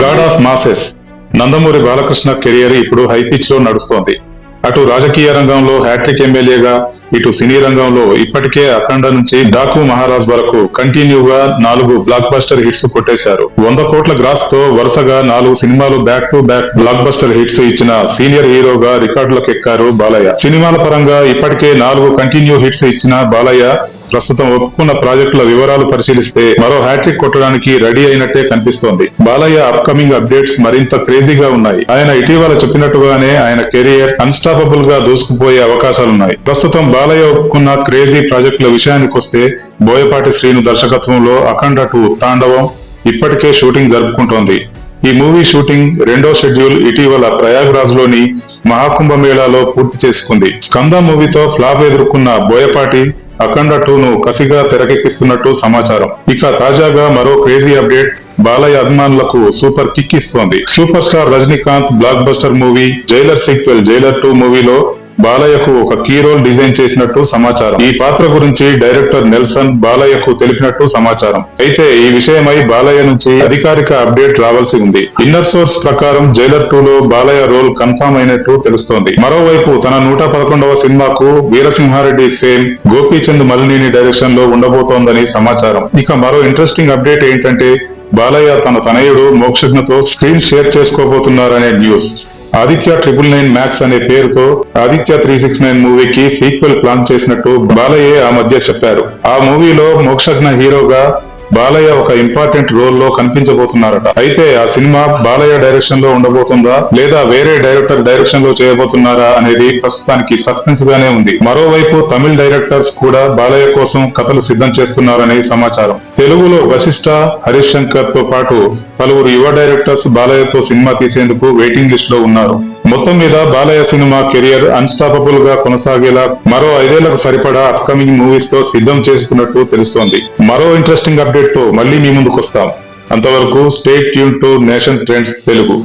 God of masses. Nandamuri Balakrishna career ఇప్పుడు high పిచ్లో నడుస్తోంది. అటు రాజకీయ రంగంలో హ్యాట్రిక్ ఎమ్మెల్యేగా ఇటు సినీ రంగంలో ఇప్పటికే అఖండ నుంచి డాకు మహారాజ్ వరకు కంటిన్యూగా నాలుగు బ్లాక్ బస్టర్ హిట్స్ కొట్టేశారు. వంద కోట్ల గ్రాస్తో వరుసగా నాలుగు సినిమాలు back to back blockbuster hits ఇచ్చిన సీనియర్ హీరోగా రికార్డులకు ఎక్కారు బాలయ్య. సినిమాల పరంగా ఇప్పటికే నాలుగు కంటిన్యూ హిట్స్ ఇచ్చిన బాలయ్య ప్రస్తుతం ఒప్పుకున్న ప్రాజెక్టుల వివరాలు పరిశీలిస్తే మరో హ్యాట్రిక్ కొట్టడానికి రెడీ అయినట్టే కనిపిస్తోంది. బాలయ్య అప్కమింగ్ అప్డేట్స్ మరింత క్రేజీగా ఉన్నాయి. ఆయన ఇటీవల చెప్పినట్టుగానే ఆయన కెరియర్ అన్స్టాపబుల్గా దూసుకుపోయే అవకాశాలున్నాయి. ప్రస్తుతం బాలయ్య ఒప్పుకున్న క్రేజీ ప్రాజెక్టుల విషయానికొస్తే బోయపాటి శ్రీను దర్శకత్వంలో అఖండ టూ తాండవం ఇప్పటికే షూటింగ్ జరుపుకుంటోంది. ఈ మూవీ షూటింగ్ రెండో షెడ్యూల్ ఇటీవల ప్రయాగ్రాజ్లోని మహాకుంభ మేళాలో పూర్తి చేసుకుంది. స్కంద మూవీతో ఫ్లాప్ ఎదుర్కొన్న బోయపాటి అఖండ టూను కసిగా తెరకెక్కిస్తున్నట్టు సమాచారం. ఇక తాజాగా మరో క్రేజీ అప్డేట్ బాలయ్య అభిమానులకు సూపర్ కిక్ ఇస్తోంది. Super star Rajinikanth blockbuster movie Jailer sequel Jailer two మూవీలో బాలయ్యకు ఒక కీ రోల్ డిజైన్ చేసినట్టు సమాచారం. ఈ పాత్ర గురించి డైరెక్టర్ నెల్సన్ బాలయ్యకు తెలిపినట్టు సమాచారం. అయితే ఈ విషయమై బాలయ్య నుంచి అధికారిక అప్డేట్ రావాల్సి ఉంది. ఇన్నర్ సోర్స్ ప్రకారం జైలర్ టూ లో బాలయ్య రోల్ కన్ఫర్మ్ అయినట్టు తెలుస్తోంది. మరోవైపు తన నూట పదకొండవ సినిమాకు వీరసింహారెడ్డి ఫేమ్ గోపీచంద్ మలినేని డైరెక్షన్లో ఉండబోతోందని సమాచారం. ఇక మరో ఇంట్రెస్టింగ్ అప్డేట్ ఏంటంటే బాలయ్య తన తనయుడు మోక్షజ్ఞతో screen share చేసుకోబోతున్నారనే news Aditya triple nine max అనే పేరుతో ఆదిత్య త్రీ సిక్స్ నైన్ మూవీకి సీక్వెల్ ప్లాన్ చేసినట్టు బాలయ్య ఆ మధ్య చెప్పారు. ఆ మూవీలో మోక్షజ్ఞ హీరోగా బాలయ్య ఒక ఇంపార్టెంట్ రోల్లో కనిపించబోతున్నారట. అయితే ఆ సినిమా బాలయ్య డైరెక్షన్లో ఉండబోతుందా లేదా వేరే డైరెక్టర్ డైరెక్షన్లో చేయబోతున్నారా అనేది ప్రస్తుతానికి సస్పెన్స్ గానే ఉంది. మరోవైపు తమిళ డైరెక్టర్స్ కూడా బాలయ్య కోసం కథలు సిద్ధం చేస్తున్నారని సమాచారం. తెలుగులో వశిష్ఠ హరీష్ శంకర్తో పాటు పలువురు యువ డైరెక్టర్స్ బాలయ్యతో సినిమా తీసేందుకు వెయిటింగ్ లిస్ట్లో ఉన్నారు. మొత్తం మీద బాలయ్య సినిమా కెరియర్ అన్స్టాపబుల్గా కొనసాగేలా మరో ఐదేళ్ళకు సరిపడా అప్కమింగ్ మూవీస్తో సిద్ధం చేసుకున్నట్టు తెలుస్తోంది. మరో ఇంట్రెస్టింగ్ అప్డేట్తో మళ్ళీ మీ ముందుకు వస్తాం అంతవరకు stay tuned to nation trends Telugu.